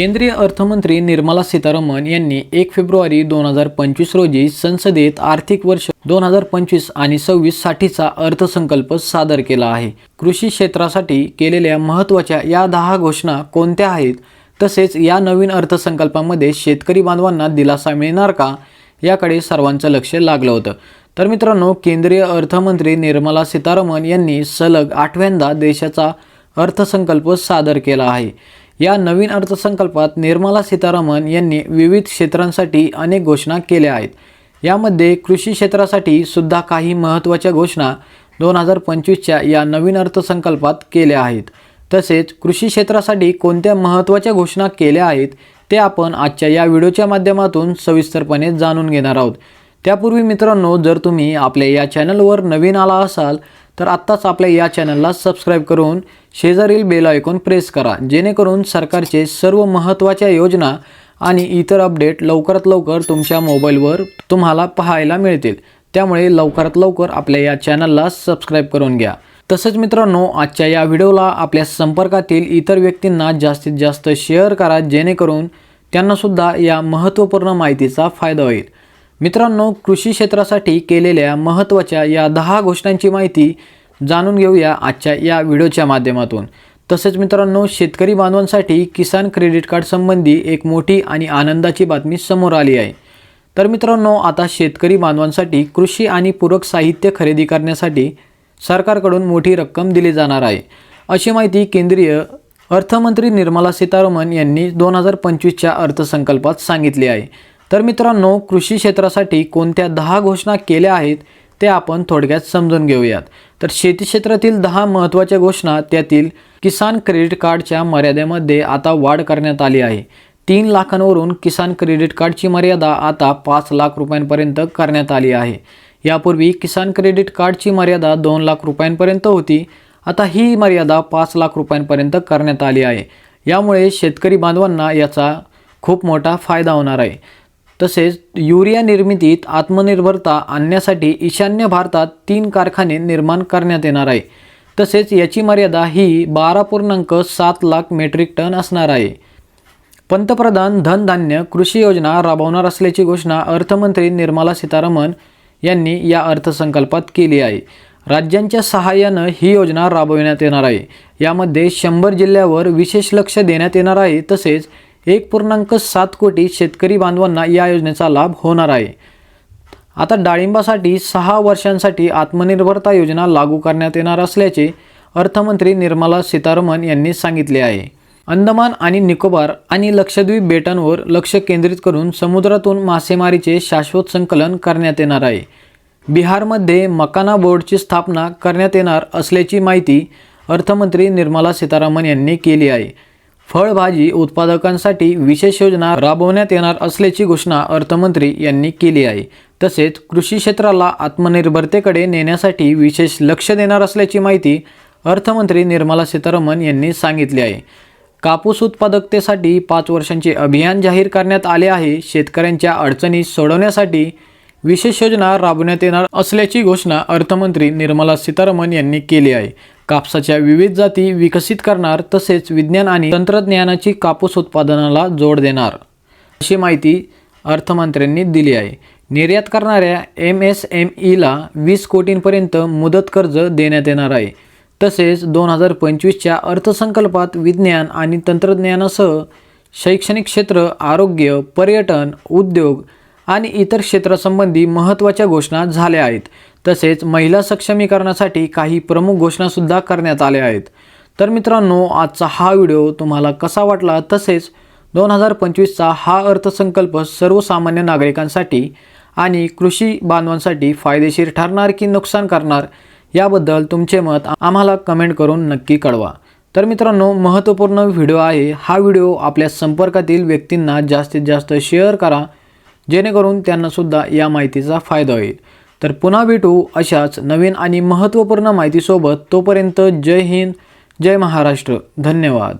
केंद्रीय अर्थमंत्री निर्मला सीतारामन यांनी एक फेब्रुवारी दोन हजार पंचवीस रोजी संसदेत आर्थिक वर्ष दोन हजार पंचवीस आणि सव्वीस साठीचा अर्थसंकल्प सादर केला आहे. कृषी क्षेत्रासाठी केलेल्या महत्त्वाच्या या दहा घोषणा कोणत्या आहेत? तसेच या नवीन अर्थसंकल्पामध्ये शेतकरी बांधवांना दिलासा मिळणार का? याकडे सर्वांचं लक्ष लागलं होतं. तर मित्रांनो केंद्रीय अर्थमंत्री निर्मला सीतारामन यांनी सलग आठव्यांदा देशाचा अर्थसंकल्प सादर केला आहे. या नवीन अर्थसंकल्पात निर्मला सीतारामन यांनी विविध क्षेत्रांसाठी अनेक घोषणा केल्या आहेत. यामध्ये कृषी क्षेत्रासाठी सुद्धा काही महत्त्वाच्या घोषणा दोन हजार पंचवीसच्या या नवीन अर्थसंकल्पात केल्या आहेत. तसेच कृषी क्षेत्रासाठी कोणत्या महत्त्वाच्या घोषणा केल्या आहेत ते आपण आजच्या या व्हिडिओच्या माध्यमातून सविस्तरपणे जाणून घेणार आहोत. त्यापूर्वी मित्रांनो जर तुम्ही आपल्या या चॅनलवर नवीन आला असाल तर आत्ताच आपल्या या चॅनलला सबस्क्राईब करून शेजारील बेल ऐकून प्रेस करा. जेणेकरून सरकारचे सर्व महत्त्वाच्या योजना आणि इतर अपडेट लवकरात लवकर तुमच्या मोबाईलवर तुम्हाला पाहायला मिळतील. त्यामुळे लवकरात लवकर आपल्या या चॅनलला सबस्क्राईब करून घ्या. तसंच मित्रांनो आजच्या या व्हिडिओला आपल्या संपर्कातील इतर व्यक्तींना जास्तीत जास्त शेअर करा जेणेकरून त्यांनासुद्धा या महत्त्वपूर्ण माहितीचा फायदा होईल. मित्रांनो कृषी क्षेत्रासाठी केलेल्या महत्त्वाच्या या दहा घोषणांची माहिती जाणून घेऊया आजच्या या व्हिडिओच्या माध्यमातून. तसेच मित्रांनो शेतकरी बांधवांसाठी किसान क्रेडिट कार्ड संबंधी एक मोठी आणि आनंदाची बातमी समोर आली आहे. तर मित्रांनो आता शेतकरी बांधवांसाठी कृषी आणि पूरक साहित्य खरेदी करण्यासाठी सरकारकडून मोठी रक्कम दिली जाणार आहे. अशी माहिती केंद्रीय अर्थमंत्री निर्मला सीतारामन यांनी दोन हजार पंचवीसच्या अर्थसंकल्पात सांगितली आहे. तर मित्रांनो कृषी क्षेत्रासाठी कोणत्या दहा घोषणा केल्या आहेत ते आपण थोडक्यात समजून घेऊयात. तर शेती क्षेत्रातील दहा महत्त्वाच्या घोषणा त्यातील किसान क्रेडिट कार्डच्या मर्यादेमध्ये आता वाढ करण्यात आली आहे. तीन लाखांवरून किसान क्रेडिट कार्डची मर्यादा आता पाच लाख रुपयांपर्यंत करण्यात आली आहे. यापूर्वी किसान क्रेडिट कार्डची मर्यादा दोन लाख रुपयांपर्यंत होती आता ही मर्यादा पाच लाख रुपयांपर्यंत करण्यात आली आहे. यामुळे शेतकरी बांधवांना याचा खूप मोठा फायदा होणार आहे. तसेच युरिया निर्मितीत आत्मनिर्भरता आणण्यासाठी ईशान्य भारतात तीन कारखाने निर्माण करण्यात येणार आहे. तसेच याची मर्यादा ही बारा पूर्णांक सात लाख मेट्रिक टन असणार आहे. पंतप्रधान धनधान्य कृषी योजना राबवणार असल्याची घोषणा अर्थमंत्री निर्मला सीतारामन यांनी या अर्थसंकल्पात केली आहे. राज्यांच्या सहाय्यानं ही योजना राबविण्यात येणार आहे. यामध्ये शंभर जिल्ह्यावर विशेष लक्ष देण्यात येणार आहे. तसेच एक पूर्णांक सात कोटी शेतकरी बांधवांना या योजनेचा लाभ होणार आहे. आता डाळिंबासाठी सहा वर्षांसाठी आत्मनिर्भरता योजना लागू करण्यात येणार असल्याचे अर्थमंत्री निर्मला सीतारामन यांनी सांगितले आहे. अंदमान आणि निकोबार आणि लक्षद्वीप बेटांवर लक्ष केंद्रित करून समुद्रातून मासेमारीचे शाश्वत संकलन करण्यात येणार आहे. बिहारमध्ये मकाना बोर्डची स्थापना करण्यात येणार असल्याची माहिती अर्थमंत्री निर्मला सीतारामन यांनी केली आहे. फळभाजी उत्पादकांसाठी विशेष योजना राबवण्यात येणार असल्याची घोषणा अर्थमंत्री यांनी केली आहे. तसेच कृषी क्षेत्राला आत्मनिर्भरतेकडे नेण्यासाठी विशेष लक्ष देणार असल्याची माहिती अर्थमंत्री निर्मला सीतारामन यांनी सांगितली आहे. कापूस उत्पादकतेसाठी पाच वर्षांचे अभियान जाहीर करण्यात आले आहे. शेतकऱ्यांच्या अडचणी सोडवण्यासाठी विशेष योजना राबवण्यात येणार असल्याची घोषणा अर्थमंत्री निर्मला सीतारामन यांनी केली आहे. कापसाच्या विविध जाती विकसित करणार तसेच विज्ञान आणि तंत्रज्ञानाची कापूस उत्पादनाला जोड देणार. अशी माहिती अर्थमंत्र्यांनी दिली आहे. निर्यात करणाऱ्या एम एस एम ईला वीस कोटींपर्यंत मुदत कर्ज देण्यात येणार आहे. तसेच दोन हजार पंचवीसच्या अर्थसंकल्पात विज्ञान आणि तंत्रज्ञानासह शैक्षणिक क्षेत्र आरोग्य पर्यटन उद्योग आणि इतर क्षेत्रासंबंधी महत्त्वाच्या घोषणा झाल्या आहेत. तसेच महिला सक्षमीकरणासाठी काही प्रमुख घोषणासुद्धा करण्यात आल्या आहेत. तर मित्रांनो आजचा हा व्हिडिओ तुम्हाला कसा वाटला? तसेच दोन हजार पंचवीसचा हा अर्थसंकल्प सर्वसामान्य नागरिकांसाठी आणि कृषी बांधवांसाठी फायदेशीर ठरणार की नुकसान करणार याबद्दल तुमचे मत आम्हाला कमेंट करून नक्की कळवा. तर मित्रांनो महत्त्वपूर्ण व्हिडिओ आहे. हा व्हिडिओ आपल्या संपर्कातील व्यक्तींना जास्तीत जास्त शेअर करा जेणेकरून त्यांनासुद्धा या माहितीचा फायदा होईल. तर पुन्हा भेटू अशाच नवीन आणि महत्त्वपूर्ण माहितीसोबत तोपर्यंत जय हिंद जय महाराष्ट्र. धन्यवाद.